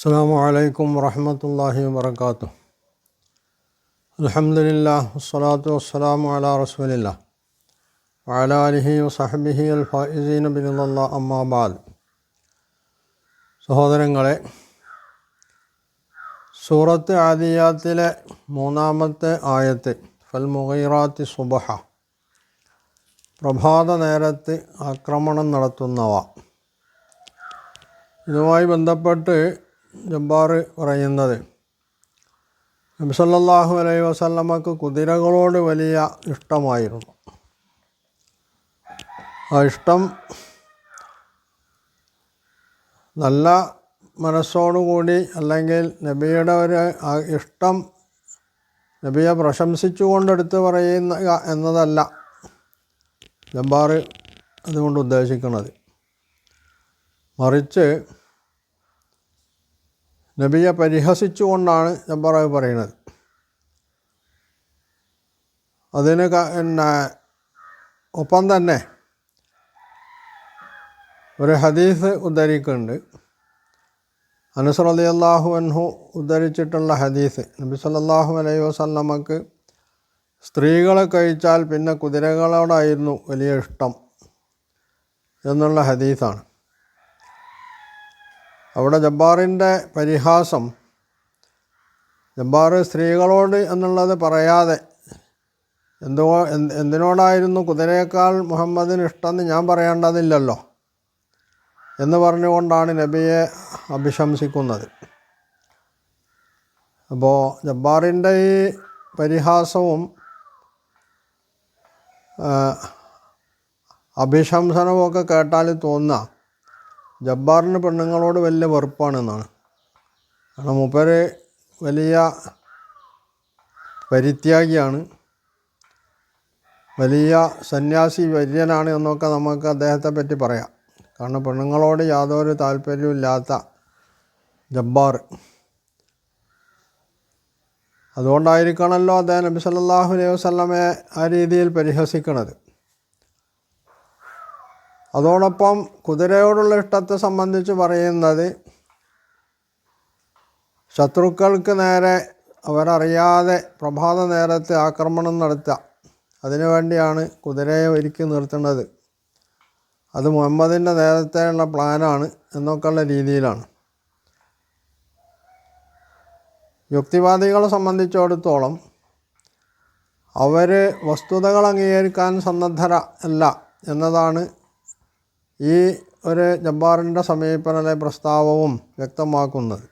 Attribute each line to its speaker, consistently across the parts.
Speaker 1: അസ്സാം വലൈക്കും വാഹമത്തല്ലാഹി വാത്തു അലഹമില്ല വസ്സലാത്തു അലാ അല റസൂലില്ല വഅല അലിഹി വസഹബിഹി അൽ ഫൈസീൻ ബിനുള്ള അമ്മാബാദ് സഹോദരങ്ങളെ സൂറത്ത് ആദിയാത്തിലെ മൂന്നാമത്തെ ആയത്ത് ഫൽ മുഗൈറാത്തി സുബഹ പ്രഭാത നേരത്ത് ആക്രമണം നടത്തുന്നവ. ഇതുമായി ബന്ധപ്പെട്ട് ജബ്ബാർ പറയുന്നത്. നബിസല്ലാഹു അലൈഹി വസല്ലമ്മക്ക് കുതിരകളോട് വലിയ ഇഷ്ടമായിരുന്നു. ആ ഇഷ്ടം നല്ല മനസ്സോടുകൂടി അല്ലെങ്കിൽ നബിയുടെ ഒരു ഇഷ്ടം നബിയെ പ്രശംസിച്ചുകൊണ്ടെടുത്ത് പറയുന്ന എന്നതല്ല ജബ്ബാർ അതുകൊണ്ട് ഉദ്ദേശിക്കുന്നത്. മറിച്ച് നബിയെ പരിഹസിച്ചുകൊണ്ടാണ് ജബ്ബാറാവ് പറയുന്നത്. അതിന് പിന്നെ ഒപ്പം തന്നെ ഒരു ഹദീസ് ഉദ്ധരിക്കുന്നുണ്ട്. അനസ് അലി അള്ളാഹു അൻഹു ഉദ്ധരിച്ചിട്ടുള്ള ഹദീസ് നബി സല്ലല്ലാഹു അലൈഹി വസല്ലമക്ക് സ്ത്രീകളെ കഴിച്ചാൽ പിന്നെ കുതിരകളോടായിരുന്നു വലിയ ഇഷ്ടം എന്നുള്ള ഹദീസാണ്. അവിടെ ജബ്ബാറിന്റെ പരിഹാസം ജബ്ബാർ സ്ത്രീകളോട് എന്നുള്ളത് പറയാതെ എന്തോ എന്തിനോടായിരുന്നു കുതിരയേക്കാൾ മുഹമ്മദിന് ഇഷ്ടമെന്ന് ഞാൻ പറയേണ്ടതില്ലല്ലോ എന്ന് പറഞ്ഞുകൊണ്ടാണ് നബിയെ അഭിശംസിക്കുന്നത്. അപ്പോൾ ജബ്ബാറിന്റെ ഈ പരിഹാസവും അഭിശംസനവും ഒക്കെ കേട്ടാൽ തോന്നുക ജബ്ബാറിന് പെണ്ണുങ്ങളോട് വലിയ വെറുപ്പാണെന്നാണ്. കാരണം മൂപ്പര് വലിയ പരിത്യാഗിയാണ് വലിയ സന്യാസി വര്യനാണ് എന്നൊക്കെ നമുക്ക് അദ്ദേഹത്തെ പറ്റി പറയാം. കാരണം പെണ്ണുങ്ങളോട് യാതൊരു താല്പര്യവും ഇല്ലാത്ത ജബ്ബാർ. അതുകൊണ്ടായിരിക്കണമല്ലോ അദ്ദേഹം നബി സല്ലല്ലാഹു അലൈഹി വസ്ലമയെ ആ രീതിയിൽ പരിഹസിക്കണത്. അതോടൊപ്പം കുതിരയോടുള്ള ഇഷ്ടത്തെ സംബന്ധിച്ച് പറയുന്നത് ശത്രുക്കൾക്ക് നേരെ അവരറിയാതെ പ്രഭാത നേരത്തെ ആക്രമണം നടത്തുക. അതിനുവേണ്ടിയാണ് കുതിരയെ ഒരുക്കി നിർത്തുന്നത്. അത് മുഹമ്മദിന്റെ നേരത്തെയുള്ള പ്ലാനാണ് എന്നൊക്കെയുള്ള രീതിയിലാണ്. യുക്തിവാദികളെ സംബന്ധിച്ചിടത്തോളം അവർ വസ്തുതകൾ അംഗീകരിക്കാൻ സന്നദ്ധര അല്ല എന്നതാണ് ഈ ഒരു ജബ്ബാറിന്റെ സമീപനലെ പ്രസ്താവവും വ്യക്തമാക്കുന്നത്.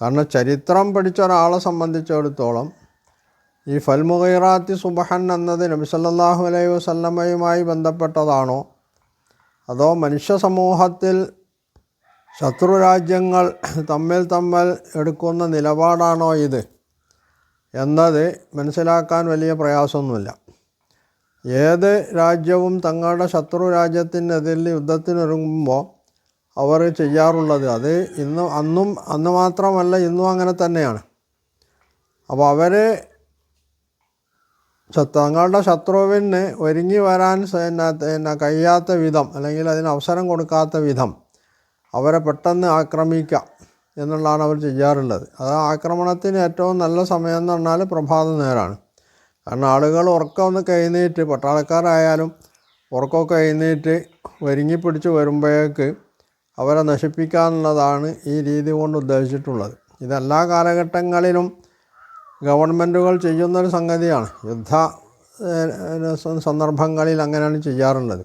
Speaker 1: കാരണം ചരിത്രം പഠിച്ച ഒരാളെ സംബന്ധിച്ചിടത്തോളം ഈ ഫൽമുഖൈറാത്തി സുബഹൻ എന്നത് നബി സല്ലല്ലാഹു അലൈഹി വസല്ലമയുമായി ബന്ധപ്പെട്ടതാണോ? അതോ മനുഷ്യ സമൂഹത്തിൽ ശത്രു രാജ്യങ്ങൾ തമ്മിൽ തമ്മിൽ എടുക്കുന്ന നിലപാടാണോ ഇത്? എന്നത് മനസ്സിലാക്കാൻ വലിയ പ്രയാസമൊന്നുമില്ല. ഏത് രാജ്യവും തങ്ങളുടെ ശത്രു രാജ്യത്തിനെതിരിൽ യുദ്ധത്തിനൊരുങ്ങുമ്പോൾ അവർ ചെയ്യാറുള്ളത് അത് ഇന്ന് അന്നും അന്ന് മാത്രമല്ല ഇന്നും അങ്ങനെ തന്നെയാണ്. അപ്പോൾ അവർ തങ്ങളുടെ ശത്രുവിന് ഒരുങ്ങി വരാൻ എന്നാ കഴിയാത്ത വിധം അല്ലെങ്കിൽ അതിന് അവസരം കൊടുക്കാത്ത വിധം അവരെ പെട്ടെന്ന് ആക്രമിക്കുക എന്നുള്ളതാണ് അവർ ചെയ്യാറുള്ളത്. അത് ആക്രമണത്തിന് ഏറ്റവും നല്ല സമയം എന്ന് പറഞ്ഞാൽ പ്രഭാത നേരമാണ് കാരണം ആളുകൾ ഉറക്കമൊന്ന് കഴിഞ്ഞിട്ട് പട്ടാളക്കാരായാലും ഉറക്കമൊക്കെ കഴിഞ്ഞിട്ട് ഒരുങ്ങി പിടിച്ച് വരുമ്പോഴേക്ക് അവരെ നശിപ്പിക്കാന്നുള്ളതാണ് ഈ രീതി കൊണ്ട് ഉദ്ദേശിച്ചിട്ടുള്ളത്. ഇതെല്ലാ കാലഘട്ടങ്ങളിലും ഗവൺമെന്റുകൾ ചെയ്യുന്നൊരു സംഗതിയാണ്. യുദ്ധ സന്ദർഭങ്ങളിൽ അങ്ങനെയാണ് ചെയ്യാറുള്ളത്.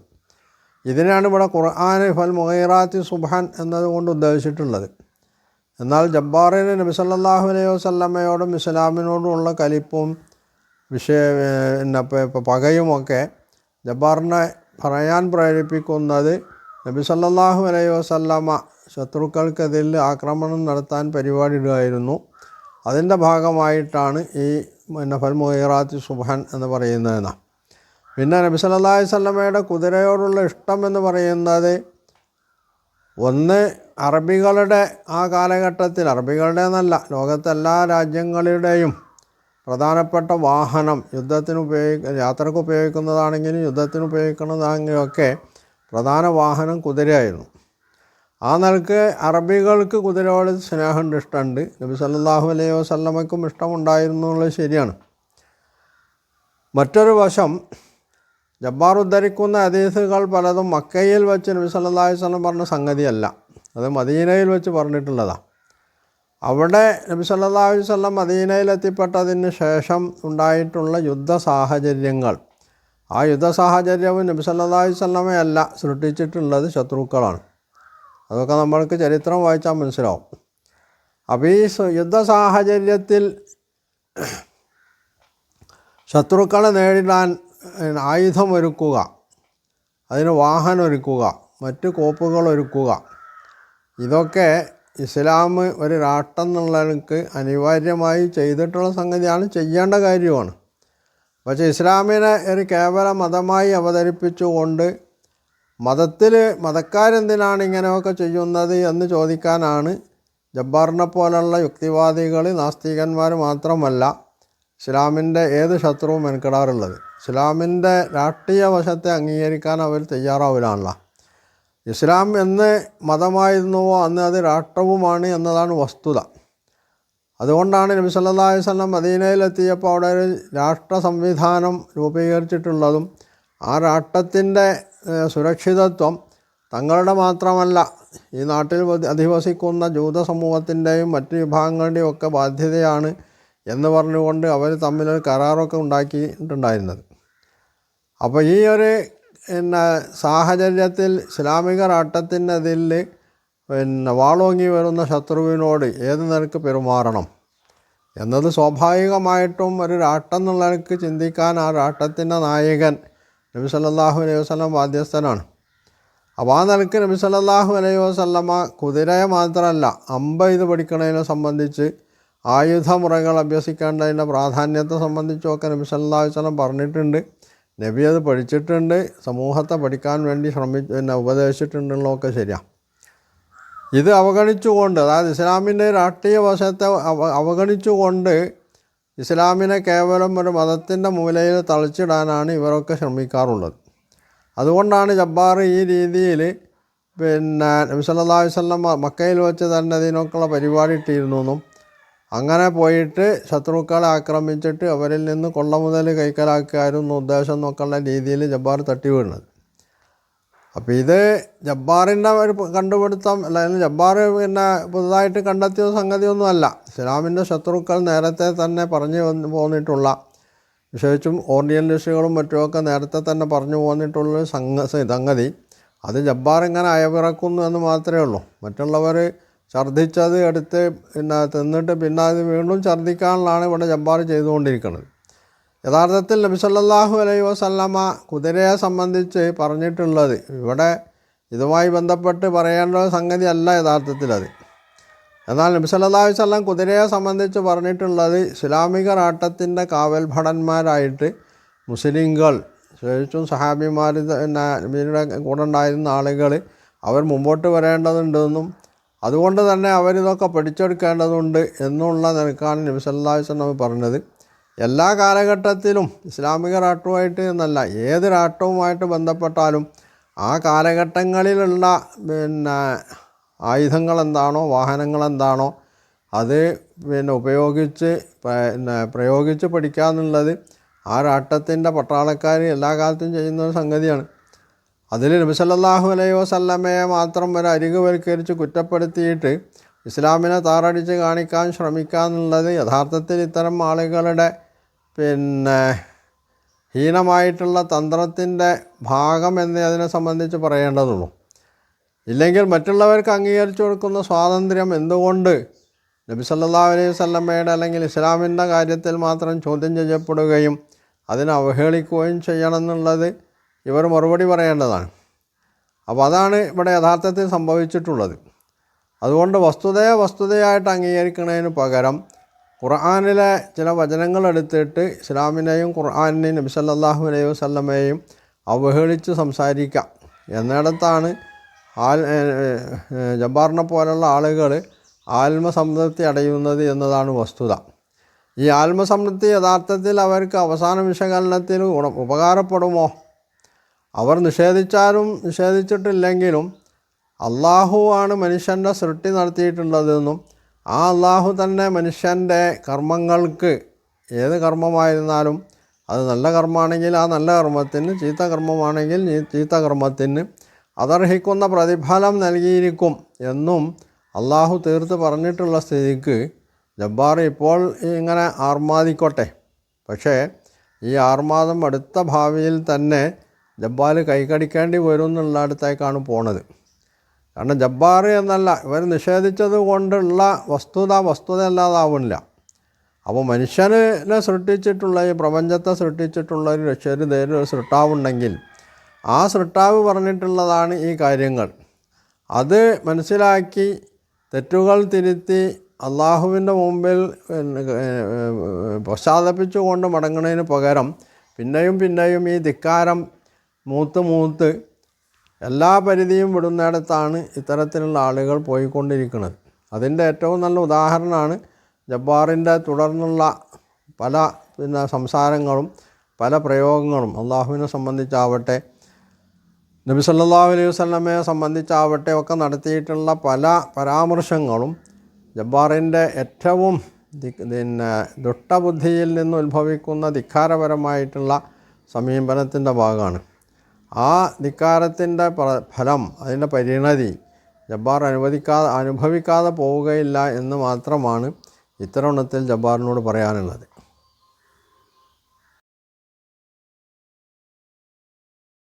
Speaker 1: ഇതിനാണ് ഇവിടെ ഖുർആൻ ഫൽ മുഹൈറാത്തി സുബാൻ എന്നതുകൊണ്ട് ഉദ്ദേശിച്ചിട്ടുള്ളത്. എന്നാൽ ജബ്ബാറിന് നബി സല്ലല്ലാഹു അലൈഹി വസല്ലമയോടും ഇസ്ലാമിനോടുമുള്ള കലിപ്പും വിഷയ പ- പകയുമൊക്കെ ജബ്ബാറിനെ പറയാൻ പ്രേരിപ്പിക്കുന്നത് നബി സല്ലാഹു അലൈഹി വസല്ലമ ശത്രുക്കൾക്കെതിൽ ആക്രമണം നടത്താൻ പരിപാടിയിടുകയായിരുന്നു. അതിന്റെ ഭാഗമായിട്ടാണ് ഈ നഫൽ മുഹീറാത്തി സുബാൻ എന്ന് പറയുന്നതെന്ന്. പിന്നെ നബി സല്ലല്ലാഹു അലൈഹി വസല്ലമയുടെ കുതിരയോടുള്ള ഇഷ്ടം എന്ന് പറയുന്നത് ഒന്ന് അറബികളുടെ ആ കാലഘട്ടത്തിൽ അറബികളുടെ എന്നല്ല ലോകത്തെല്ലാ രാജ്യങ്ങളുടെയും പ്രധാനപ്പെട്ട വാഹനം യുദ്ധത്തിന് ഉപയോഗി യാത്രയ്ക്ക് ഉപയോഗിക്കുന്നതാണെങ്കിലും യുദ്ധത്തിന് ഉപയോഗിക്കുന്നതാണെങ്കിലും ഒക്കെ പ്രധാന വാഹനം കുതിരയായിരുന്നു. ആ നിലയ്ക്ക് അറബികൾക്ക് കുതിരയോട് സ്നേഹമുണ്ട് ഇഷ്ടമുണ്ട്. നബി സല്ലാഹു അലൈഹി വസല്ലമയ്ക്കും ഇഷ്ടമുണ്ടായിരുന്നു എന്നുള്ളത് ശരിയാണ്. മറ്റൊരു വശം ജബ്ബാർ ഉദ്ധരിക്കുന്ന അതീസുകൾ പലതും മക്കയിൽ വെച്ച് നബി സല്ലല്ലാഹു വസ്ലം പറഞ്ഞ സംഗതിയല്ല. അത് മദീനയിൽ വെച്ച് പറഞ്ഞിട്ടുള്ളതാണ് അവിടെ നബി അലൈഹി വസല്ലം മദീനയിലെത്തിപ്പെട്ടതിന് ശേഷം ഉണ്ടായിട്ടുള്ള യുദ്ധ സാഹചര്യങ്ങൾ ആ യുദ്ധ സാഹചര്യവും നബി സല്ലല്ലാഹു അലൈഹി വസല്ലമയല്ല സൃഷ്ടിച്ചിട്ടുള്ളത് ശത്രുക്കളാണ്. അതൊക്കെ നമ്മൾക്ക് ചരിത്രം വായിച്ചാൽ മനസ്സിലാവും. അപ്പോൾ ഈ യുദ്ധ സാഹചര്യത്തിൽ ശത്രുക്കളെ നേരിടാൻ ആയുധമൊരുക്കുക അതിന് വാഹനം ഒരുക്കുക മറ്റ് കോപ്പുകൾ ഒരുക്കുക ഇതൊക്കെ ഇസ്ലാം ഒരു രാഷ്ട്രം എന്നുള്ളവർക്ക് അനിവാര്യമായി ചെയ്തിട്ടുള്ള സംഗതിയാണ് ചെയ്യേണ്ട കാര്യമാണ്. പക്ഷേ ഇസ്ലാമിനെ ഒരു കേവല മതമായി അവതരിപ്പിച്ചുകൊണ്ട് മതത്തിൽ മതക്കാരെന്തിനാണ് ഇങ്ങനെയൊക്കെ ചെയ്യുന്നത് എന്ന് ചോദിക്കാനാണ് ജബ്ബാറിനെ പോലുള്ള യുക്തിവാദികൾ നാസ്തികന്മാർ മാത്രമല്ല ഇസ്ലാമിന്റെ ഏത് ശത്രുവും മെനക്കെടാറുള്ളത്. ഇസ്ലാമിന്റെ രാഷ്ട്രീയ വശത്തെ അംഗീകരിക്കാൻ അവർ തയ്യാറാവില്ലാണല്ലോ ഇസ്ലാം എന്ന് മതമായിരുന്നുവോ അന്ന് അത് രാഷ്ട്രവുമാണ് എന്നതാണ് വസ്തുത. അതുകൊണ്ടാണ് നബി സല്ലാ വസല്ലം മദീനയിലെത്തിയപ്പോൾ അവിടെ ഒരു രാഷ്ട്ര സംവിധാനം രൂപീകരിച്ചിട്ടുള്ളതും ആ രാഷ്ട്രത്തിന്റെ സുരക്ഷിതത്വം തങ്ങളുടെ മാത്രമല്ല ഈ നാട്ടിൽ അധിവസിക്കുന്ന ജൂത സമൂഹത്തിന്റെയും മറ്റു വിഭാഗങ്ങളുടെയും ഒക്കെ ബാധ്യതയാണ് എന്ന് പറഞ്ഞുകൊണ്ട് അവർ തമ്മിലൊരു കരാറൊക്കെ ഉണ്ടാക്കിയിട്ടുണ്ടായിരുന്നത്. അപ്പോൾ ഈ ഒരു പിന്നെ സാഹചര്യത്തിൽ ഇസ്ലാമിക രാഷ്ട്രത്തിനെതിൽ പിന്നെ വാളോങ്ങി വരുന്ന ശത്രുവിനോട് ഏത് നിലയ്ക്ക് പെരുമാറണം? എന്നത് സ്വാഭാവികമായിട്ടും ഒരു രാട്ടം എന്നുള്ള നിലയ്ക്ക് ചിന്തിക്കാൻ ആ രാട്ടത്തിന്റെ നായകൻ നബി സല്ലല്ലാഹു അലൈഹി വസ്ലം ബാധ്യസ്ഥനാണ്. അപ്പോൾ ആ നിലയ്ക്ക് നബി സല്ലല്ലാഹു അലൈഹി വസല്ലമ കുതിരയെ മാത്രമല്ല അമ്പ ഇത് പഠിക്കുന്നതിനെ സംബന്ധിച്ച് ആയുധമുറകൾ അഭ്യസിക്കേണ്ടതിന്റെ പ്രാധാന്യത്തെ സംബന്ധിച്ചുമൊക്കെ നബി സല്ലല്ലാഹു വസ്ലം പറഞ്ഞിട്ടുണ്ട്. നബി അത് പഠിച്ചിട്ടുണ്ട് സമൂഹത്തെ പഠിക്കാൻ വേണ്ടി ശ്രമി പിന്നെ ഉപദേശിച്ചിട്ടുണ്ടെന്നുള്ളതൊക്കെ ശരിയാണ് ഇത് അവഗണിച്ചുകൊണ്ട് അതായത് ഇസ്ലാമിന്റെ രാഷ്ട്രീയ വശത്തെ അവ അവഗണിച്ചുകൊണ്ട് ഇസ്ലാമിനെ കേവലം ഒരു മതത്തിന്റെ മൂലയിൽ തളിച്ചിടാനാണ് ഇവരൊക്കെ ശ്രമിക്കാറുള്ളത്. അതുകൊണ്ടാണ് ജബ്ബാർ ഈ രീതിയിൽ പിന്നെ നബി സല്ലല്ലാഹു അലൈഹി വസല്ലം മക്കയിൽ വെച്ച് തന്നെ ഇതിനൊക്കെയുള്ള പരിപാടി ഇട്ടിരുന്നു എന്നും അങ്ങനെ പോയിട്ട് ശത്രുക്കളെ ആക്രമിച്ചിട്ട് അവരിൽ നിന്ന് കൊള്ള മുതൽ കൈക്കലാക്കായിരുന്നു ഉദ്ദേശം എന്നൊക്കെയുള്ള രീതിയിൽ ജബ്ബാർ തട്ടി വീണത് അപ്പോൾ ഇത് ജബ്ബാറിന്റെ ഒരു കണ്ടുപിടുത്തം അല്ലെങ്കിൽ ജബ്ബാർ പിന്നെ പുതുതായിട്ട് കണ്ടെത്തിയ സംഗതിയൊന്നുമല്ല ഇസ്ലാമിന്റെ ശത്രുക്കൾ നേരത്തെ തന്നെ പറഞ്ഞു വന്ന് പോന്നിട്ടുള്ള വിശേഷിച്ചും ഓറിയന്റിസ്റ്റുകളും മറ്റുമൊക്കെ നേരത്തെ തന്നെ പറഞ്ഞു പോന്നിട്ടുള്ള സംഗ സംഗതി. അത് ജബ്ബാർ ഇങ്ങനെ അയവിറക്കുന്നു എന്ന് മാത്രമേ ഉള്ളൂ. മറ്റുള്ളവർ ഛർദ്ദിച്ചത് എടുത്ത് പിന്നെ തിന്നിട്ട് പിന്നെ അത് വീണ്ടും ഛർദ്ദിക്കാനുള്ളതാണ് ഇവിടെ ജബ്ബാർ ചെയ്തുകൊണ്ടിരിക്കുന്നത്. യഥാർത്ഥത്തിൽ നബിസല്ലാഹു അലൈ അലൈഹി വസല്ലമ കുതിരയെ സംബന്ധിച്ച് പറഞ്ഞിട്ടുള്ളത് ഇവിടെ ഇതുമായി ബന്ധപ്പെട്ട് പറയേണ്ട സംഗതി അല്ല യഥാർത്ഥത്തിൽ അത്. എന്നാൽ നബി സല്ലല്ലാഹു അലൈഹി വസല്ലം കുതിരയെ സംബന്ധിച്ച് പറഞ്ഞിട്ടുള്ളത് ഇസ്ലാമിക രാട്ടത്തിന്റെ കാവൽ ഭടന്മാരായിട്ട് മുസ്ലിങ്ങൾ ശേഷിച്ചും സഹാബിമാർ പിന്നെ കൂടെ ഉണ്ടായിരുന്ന ആളുകൾ അവർ മുമ്പോട്ട് വരേണ്ടതുണ്ടെന്നും അതുകൊണ്ട് തന്നെ അവരിതൊക്കെ പഠിച്ചെടുക്കേണ്ടതുണ്ട് എന്നുള്ള നിലക്കാണ് നബി സല്ലല്ലാഹു അലൈഹി വസല്ലം പറഞ്ഞത്. എല്ലാ കാലഘട്ടത്തിലും ഇസ്ലാമിക രാഷ്ട്രവുമായിട്ട് എന്നല്ല ഏത് രാഷ്ട്രവുമായിട്ട് ബന്ധപ്പെട്ടാലും ആ കാലഘട്ടങ്ങളിലുള്ള പിന്നെ ആയുധങ്ങൾ എന്താണോ വാഹനങ്ങൾ എന്താണോ അത് പിന്നെ ഉപയോഗിച്ച് പിന്നെ പ്രയോഗിച്ച് പഠിക്കുക എന്നുള്ളത് ആ രാഷ്ട്രത്തിന്റെ പട്ടാളക്കാർ എല്ലാ കാലത്തും ചെയ്യുന്ന ഒരു സംഗതിയാണ്. അതിൽ നബി സല്ലല്ലാഹു അലൈഹി വസല്ലമ്മയെ മാത്രം ഒരു അരികുവൽക്കരിച്ച് കുറ്റപ്പെടുത്തിയിട്ട് ഇസ്ലാമിനെ താറടിച്ച് കാണിക്കാൻ ശ്രമിക്കുക എന്നുള്ളത് യഥാർത്ഥത്തിൽ ഇത്തരം ആളുകളുടെ പിന്നെ ഹീനമായിട്ടുള്ള തന്ത്രത്തിന്റെ ഭാഗം എന്നേ അതിനെ സംബന്ധിച്ച് പറയേണ്ടതുള്ളൂ. ഇല്ലെങ്കിൽ മറ്റുള്ളവർക്ക് അംഗീകരിച്ചു കൊടുക്കുന്ന സ്വാതന്ത്ര്യം എന്തുകൊണ്ട് നബി സല്ലല്ലാഹു അലൈഹി വസല്ലമയുടെ അല്ലെങ്കിൽ ഇസ്ലാമിന്റെ കാര്യത്തിൽ മാത്രം ചോദ്യം ചെയ്യപ്പെടുകയും അതിനെ അവഹേളിക്കുകയും ചെയ്യണം എന്നുള്ളത് ഇവർ മറുപടി പറയേണ്ടതാണ്. അപ്പോൾ അതാണ് ഇവിടെ യഥാർത്ഥത്തിൽ സംഭവിച്ചിട്ടുള്ളത്. അതുകൊണ്ട് വസ്തുതയെ വസ്തുതയായിട്ട് അംഗീകരിക്കുന്നതിന് പകരം ഖുർആാനിലെ ചില വചനങ്ങൾ എടുത്തിട്ട് ഇസ്ലാമിനെയും ഖുർആാനിനെയും നബി അലൈഹി വസല്ലമയെയും അവഹേളിച്ച് സംസാരിക്കാം. എന്നിടത്താണ് ആൽ ജബ്ബാറിനെ പോലുള്ള ആളുകൾ ആത്മസംതൃപ്തി അടയുന്നത് എന്നതാണ് വസ്തുത. ഈ ആത്മസംതൃപ്തി യഥാർത്ഥത്തിൽ അവർക്ക് അവസാന വിശകലനത്തിന് ഉപകാരപ്പെടുമോ? അവർ നിഷേധിച്ചാലും നിഷേധിച്ചിട്ടില്ലെങ്കിലും അള്ളാഹുവാണ് മനുഷ്യന്റെ സൃഷ്ടി നടത്തിയിട്ടുള്ളതെന്നും ആ അള്ളാഹു തന്നെ മനുഷ്യന്റെ കർമ്മങ്ങൾക്ക് ഏത് കർമ്മമായിരുന്നാലും അത് നല്ല കർമ്മമാണെങ്കിൽ ആ നല്ല കർമ്മത്തിന് ചീത്ത കർമ്മമാണെങ്കിൽ ചീത്ത കർമ്മത്തിന് അതർഹിക്കുന്ന പ്രതിഫലം നൽകിയിരിക്കും എന്നും അള്ളാഹു തീർത്ത് പറഞ്ഞിട്ടുള്ള സ്ഥിതിക്ക് ജബ്ബാർ ഇപ്പോൾ ഇങ്ങനെ ആർമാദിക്കോട്ടെ. പക്ഷേ ഈ ആർമാദം അടുത്ത ഭാവിയിൽ തന്നെ ജബ്ബാർ കൈകടിക്കേണ്ടി വരും എന്നുള്ളടത്തേക്കാണ് പോണത് കാരണം ജബ്ബാർ എന്നല്ല ഇവർ നിഷേധിച്ചത് കൊണ്ടുള്ള വസ്തുത വസ്തുത അല്ലാതാവുന്നില്ല അപ്പോൾ മനുഷ്യനെ സൃഷ്ടിച്ചിട്ടുള്ള ഈ പ്രപഞ്ചത്തെ സൃഷ്ടിച്ചിട്ടുള്ള ഒരു രക്ഷ ഒരു സൃഷ്ടാവുണ്ടെങ്കിൽ ആ സൃഷ്ടാവ് പറഞ്ഞിട്ടുള്ളതാണ് ഈ കാര്യങ്ങൾ അത് മനസ്സിലാക്കി തെറ്റുകൾ തിരുത്തി അള്ളാഹുവിന്റെ മുമ്പിൽ പശ്ചാത്തപിച്ചുകൊണ്ട് മടങ്ങുന്നതിന് പകരം പിന്നെയും പിന്നെയും ഈ ധിക്കാരം മൂത്ത് മൂത്ത് എല്ലാ പരിധിയും വിടുന്നിടത്താണ് ഇത്തരത്തിലുള്ള ആളുകൾ പോയിക്കൊണ്ടിരിക്കുന്നത്. അതിന്റെ ഏറ്റവും നല്ല ഉദാഹരണമാണ് ജബ്ബാറിന്റെ തുടർന്നുള്ള പല പിന്നെ സംസാരങ്ങളും പല പ്രയോഗങ്ങളും അള്ളാഹുവിനെ സംബന്ധിച്ചാവട്ടെ നബി സല്ലാഹു അലൈഹി വസല്ലമയെ സംബന്ധിച്ചാവട്ടെ ഒക്കെ നടത്തിയിട്ടുള്ള പല പരാമർശങ്ങളും ജബ്ബാറിന്റെ ഏറ്റവും പിന്നെ ദുഷ്ടബുദ്ധിയിൽ നിന്ന് ഉത്ഭവിക്കുന്ന ധിക്കാരപരമായിട്ടുള്ള സമീപനത്തിന്റെ ഭാഗമാണ്. ആ ധിക്കാരത്തിന്റെ ഫലം അതിന്റെ പരിണതി ജബ്ബാർ അനുവദിക്കാതെ അനുഭവിക്കാതെ പോവുകയില്ല എന്ന് മാത്രമാണ് ഇത്തരണത്തിൽ ജബ്ബാറിനോട് പറയാനുള്ളത്.